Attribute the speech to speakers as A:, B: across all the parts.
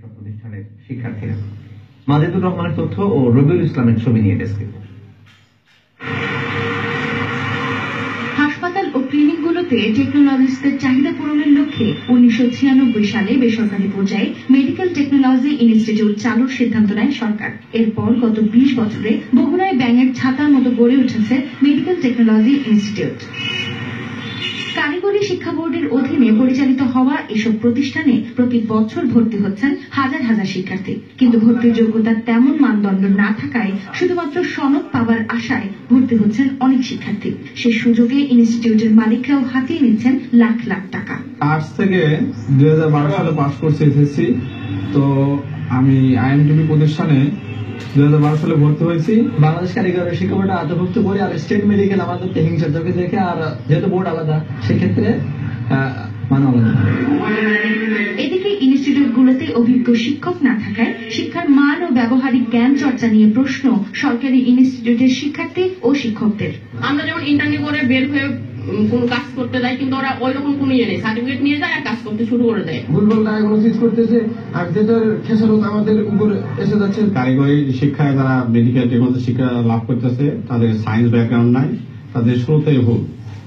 A: প্রতিষ্ঠানের শিক্ষার্থীরা। মাজেদুর রহমানের তথ্য ও রবিউল ইসলামের ছবি নিয়ে
B: টেকনোলজিস্টদের চাহিদা পূরণের লক্ষ্যে উনিশশো ছিয়ানব্বই সালে বেসরকারি পর্যায়ে মেডিকেল টেকনোলজি ইনস্টিটিউট চালুর সিদ্ধান্ত নেয় সরকার। এরপর গত বিশ বছরে বগুড়ায় ব্যাঙের ছাতার মতো গড়ে উঠেছে মেডিকেল টেকনোলজি ইনস্টিটিউট। কারিগরি শিক্ষা বোর্ডের অধীনে পরিচালিত হওয়া এসব প্রতিষ্ঠানে প্রতি বছর ভর্তি হচ্ছেন হাজার হাজার শিক্ষার্থী। কিন্তু ভর্তির যোগ্যতার তেমন মানদণ্ড না থাকায় শুধুমাত্র সনদ পাওয়ার আশায় ভর্তি হচ্ছেন অনেক শিক্ষার্থী। সে সুযোগে ইনস্টিটিউটের মালিকরাও হাতিয়ে নিচ্ছেন লাখ লাখ টাকা।
C: আর্টস থেকে দুই সালে পাশ করছি এসএসসি। তো আমি আইএমটিভি প্রতিষ্ঠানে দুই সালে ভর্তি হয়েছি।
D: বাংলাদেশ কারিগরি শিক্ষা বোর্ডে আন্তর্ভুক্ত করি আর স্টেট মেডিকেল আমাদের হিংসার চোখে দেখে আর যেহেতু বোর্ড আলাদা সেক্ষেত্রে মানে আলাদা।
B: এদিকে ইনস্টিটিউটগুলোতে অভিজ্ঞ শিক্ষক না থাকায় শিক্ষার মান ও ব্যবহারিক জ্ঞান চর্চা নিয়ে প্রশ্ন সরকারি ইনস্টিটিউটের শিক্ষার্থী ও শিক্ষকদের।
E: আমরা যেমন ইন্টারভিউ করে বের হয়ে কোনো কাজ করতে দেয় কিন্তু ওরা ওই রকম কোনো ইয়ে নেই। সার্টিফিকেট নিয়ে যায় আর কাজ করতে শুরু করে দেয়।
F: ভুলভাল ডায়াগনোসিস করতেছে আর যেটার খেসারত আমাদের উপরে এসে যাচ্ছে।
C: কারিগরি শিক্ষায় তারা মেডিকেল টেকনোলজি শিক্ষা লাভ করতেছে তাদের সায়েন্স ব্যাকগ্রাউন্ড নাই তাদের শুরুতেই ভুল।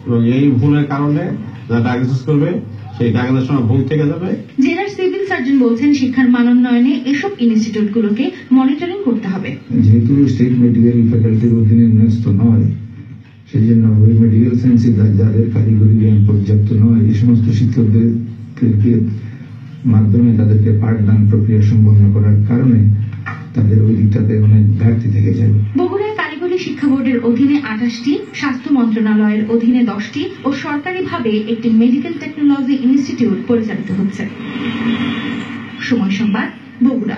C: এবং এই ভুলের কারণে যারা ডায়াগনোসিস করবে সেই ডায়াগনোসিস সময় ভুল থেকে যাবে।
B: জেলার সিভিল সার্জন বলছেন শিক্ষার মানোন্নয়নে এসব ইনস্টিটিউটগুলোকে মনিটরিং করতে হবে।
G: যেহেতু স্টেট মেডিকেল ফ্যাকাল্টির অধীনে ন্যস্ত নয় সেই জন্য ওই মেডিকেল সায়েন্সে যাদের কারিগরি জ্ঞান পর্যাপ্ত নয়, এই সমস্ত শিক্ষকদেরকে মাধ্যমে তাদেরকে পাঠদান প্রক্রিয়া সম্পন্ন করার কারণে তাদের ওই দিকটাতে অনেক ঘাটতি থেকে
B: কারিগরি শিক্ষা বোর্ডের অধীনে আঠাশটি, স্বাস্থ্য মন্ত্রণালয়ের অধীনে দশটি ও সরকারিভাবে একটি মেডিকেল টেকনোলজি ইনস্টিটিউট পরিচালিত হচ্ছে। সময় সংবাদ, বগুড়া।